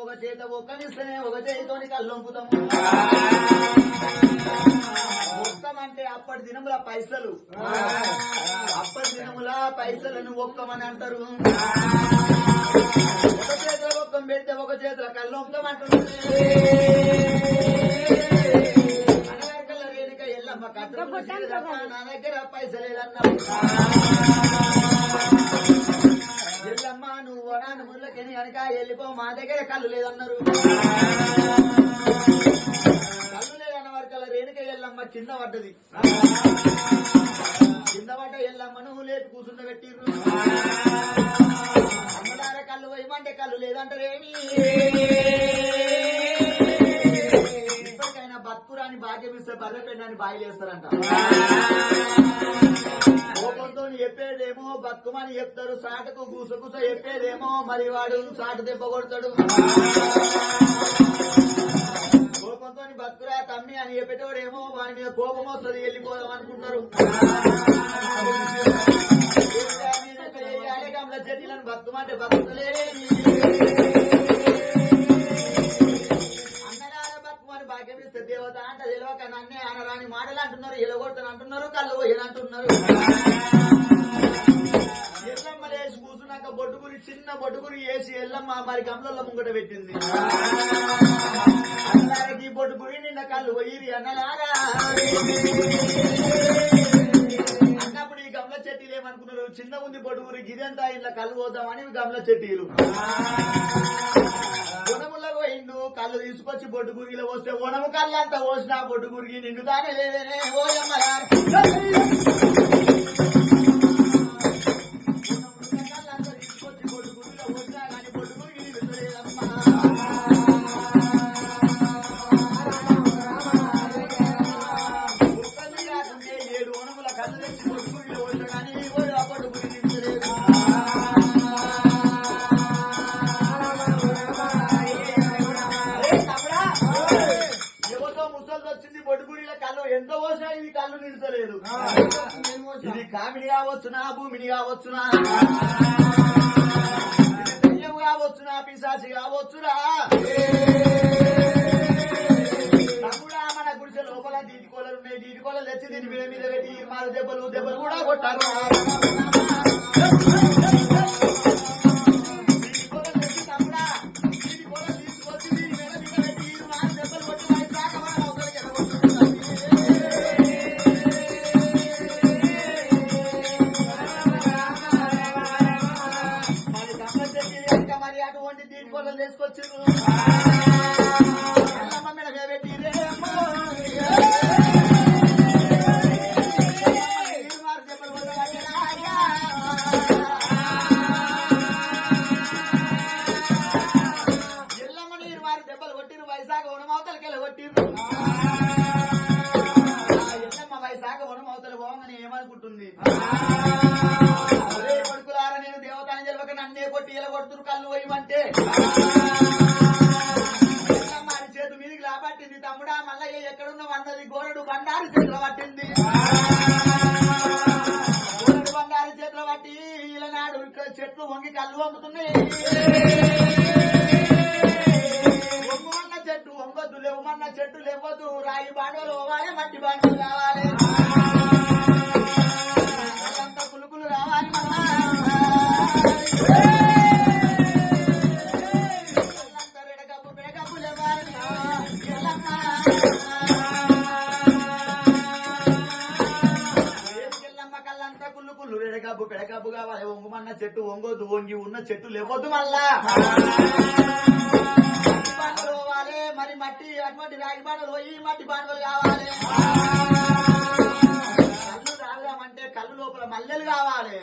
ఒక చేత ఒక్కనిస్తేనే ఒక చేతితోని కల్లోంపుతాము ఒక్కమంటే అప్పటి దినముల పైసలు. అప్పటి దినముల పైసలను ఒక్కమని అంటారు. ఒక చేతిలో ఒక్కం పెడితే ఒక చేతిలో కల్లోంపుతామంటున్నారు అనగరకల్ల రేణుక నువ్వు వరాను కనుక వెళ్ళిపో మా దగ్గర కళ్ళు లేదన్నారు. కళ్ళు లేదన్న వరకల్లా రేణుక వెళ్ళమ్మ కింద పడ్డది. కింద పడ్డ ఎల్లమ్మను లేపి కూర్చుండ పెట్టిర్రు. అమ్మడార కళ్ళు పోయమంటే కళ్ళు లేదంటారేమి? ఇప్పటికైనా బతుకురాని భాగ్యం ఇస్తే బర్రెపెండని బాయిలేస్తారంట. కోపంతో చెప్పేదేమో బతుకమని చెప్తారు. సాటకు గుసగుస చెప్పేదేమో మరి వాడు సాటు దెబ్బ కొడతాడు. కోపంతో బతుకురా తమ్మి అని చెప్పేటోడేమో వాడి మీద కోపం వస్తుంది వెళ్ళిపోదాం అనుకుంటారు. గమల చెట్లను బతుకమంటే బతుకులే భాగ్యం దేవత అంట తెలియక నన్నే అనరాని మాటలు అంటున్నారు ఎలగొడతాను అంటున్నారు కళ్ళు పోయిన అంటున్నారు. ఎల్లమ్మ లేచి కూర్చున్నాక బొడ్డుగురి చిన్న బొడ్డుగురి వేసి ఎల్లమ్మ మరి గమలలో ముంగట పెట్టింది. అందరికి బొడ్డుగురి నిన్న కళ్ళు పోయి అన్నలారా అన్నప్పుడు ఈ గమల చెట్టీలు ఏమనుకున్నారు? చిన్న ఉంది బొడ్డుగురి గిదంతా ఇలా కళ్ళు పోదామని గమల చెట్టీలు. పోయిండు కళ్ళు తీసుకొచ్చి బొడ్డు గురిగిలో వస్తే వనము కళ్ళంతా పోసిన బొడ్డు గురిగి నిండుతానే లేదేనే ఓ కావచ్చునా భూమిని కావచ్చునా దయ్యం కావచ్చునా పిశాచి కావచ్చురా తమ్ముడా మన గుడిసె లోపల దీటికోలలు ఉన్నాయి. దీటికోలలు తెచ్చి దీని మీద మీద పెట్టి మారు దెబ్బలు దెబ్బలు కూడా కొట్టారు. దెబ్బలు కొట్టిరు వైశాఖ వనమవతలకెళ్ళ కొట్టిరు ఆ ఎల్లమ్మ వైశాఖ వనమవతలు పోగానే ఏమనుకుంటుంది? ఒరే కొడుకులారా నేను దేవతాన్ని జరపక నన్నే కొట్టి ఇలా కొడుతురు కళ్ళు పోయమంటే. ఎల్లమ్మ అరి చేతు మీదికి లాపట్టింది తమ్ముడా మల్లయ్య ఎక్కడున్న వందది? గోరడు బండారు చేతిలో పట్టింది. గోరడు బండారు చేతిలో పట్టి ఈలనాడు ఇక్కడ చెట్లు వంగి కళ్ళు వంగుతున్నాయి. వద్దు రాయి బాండలు పోవాలి మట్టి బాండలు కావాలి. కులుకులు రావాలి కుళ్ళు కావాలి. ఒంగుమన్న చెట్టు ఒంగొద్దు వంగి ఉన్న చెట్టు లేవద్దు మళ్ళా. మట్టి బాండలు పోవాలి. మరి మట్టి అటువంటి రాగి బాండలు పోయి మట్టి బాండలు కావాలి. కళ్ళు తాగామంటే కళ్ళు లోపల మల్లెలు కావాలి.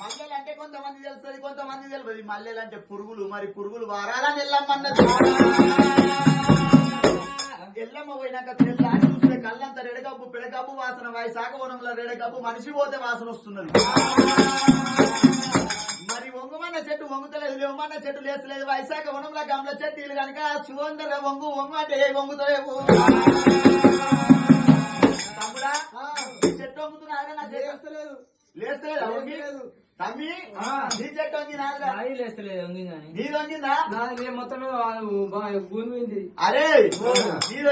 మల్లెలు అంటే కొంతమంది తెలుస్తుంది కొంతమంది తెలియదు. మల్లెలు అంటే పురుగులు మరి పురుగులు వారాలని ఎల్లమ్మన్నది ఎల్లమ్మ పోయినాక తెల్లారి చూస్తే కళ్ళంతా రెడగబ్బు పెడగబ్బు వాసన వాయి సాగవనంలో రెడగబ్బు మనిషి పోతే వాసన వస్తున్నది. మరి వంగుమన్న చెట్టు వంగుతలేదు లేవమన్న చెట్టు లేస్తలేదు. వైశాఖ వనంలో గమల చెట్టు ఇల్లు కనుక సువందర వంగు వంగు అంటే ఏ వంగుతలేవు. తమ్ముడా చెట్టు వంగుతున్నారా నా చెట్టు లేస్తలేదా. తమ్మి నీ చెట్టు నాయి లేస్తలేదు కానీ నీది వంగిందా? నాది మొత్తం భూమి అరే నీది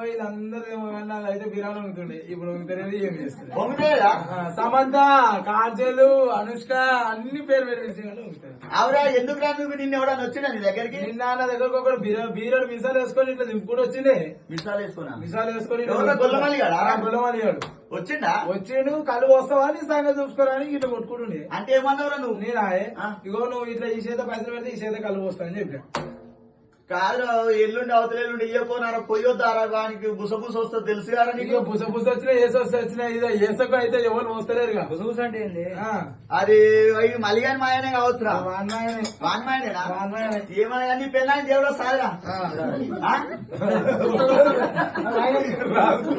వీళ్ళందరూ వెళ్ళాలి అయితే బిర్యానీ ఉంటుండే ఇప్పుడు ఏం చేస్తుంది వంగుతలేదా ఆ, సమంత కాజలు అనుష్క అన్ని పేరు పేరు అవురా ఎందుకు రా నువ్వు నిన్న ఎవడన్నా వచ్చినా నీ దగ్గరికి? నిన్న నా దగ్గరకు ఒకడు బీర బీరడు మిసాలు వేసుకొని ఇట్లా దింపుడు వచ్చిండే. మిసాలు వేసుకున్నా? మిసాలు వేసుకొని ఎవరో గొల్లమల్లి గాడా? ఆ, గొల్లమల్లి గాడు. వచ్చిండా? వచ్చిండు కళ్ళు వస్తావని సంగతి చూసుకోరని ఇట్లా కొట్టుకుంటుండే. అంటే ఏమన్నావురా నువ్వు? నేనా. ఇగో నువ్వు ఇట్లా ఈ చేత పైసలు పెడితే ఈ చేత కళ్ళు వస్తావని చెప్పా కాదురా ఎల్లుండి అవతల ఎల్లుండి ఇయ్యపోనారా పొయ్యొద్దారా? వానికి బుసబుస వస్తుంది తెలుసు కదా నీకు? పుస వచ్చినా ఏసు వస్తే వచ్చినా ఇదే ఏసకు అయితే ఎవరు వస్తలేరుగా గుసగుస అంటే ఏంది? ఆ, అది అవి మలిగాని మాయనే కావచ్చురా. మా అన్నయ్యనే. వాన్ మాయనేనా? మా అన్నయ్యనే. ఏమన్నా కానీ పెళ్ళాని దేవుడు సారా ఆ. ఆ? రాదు.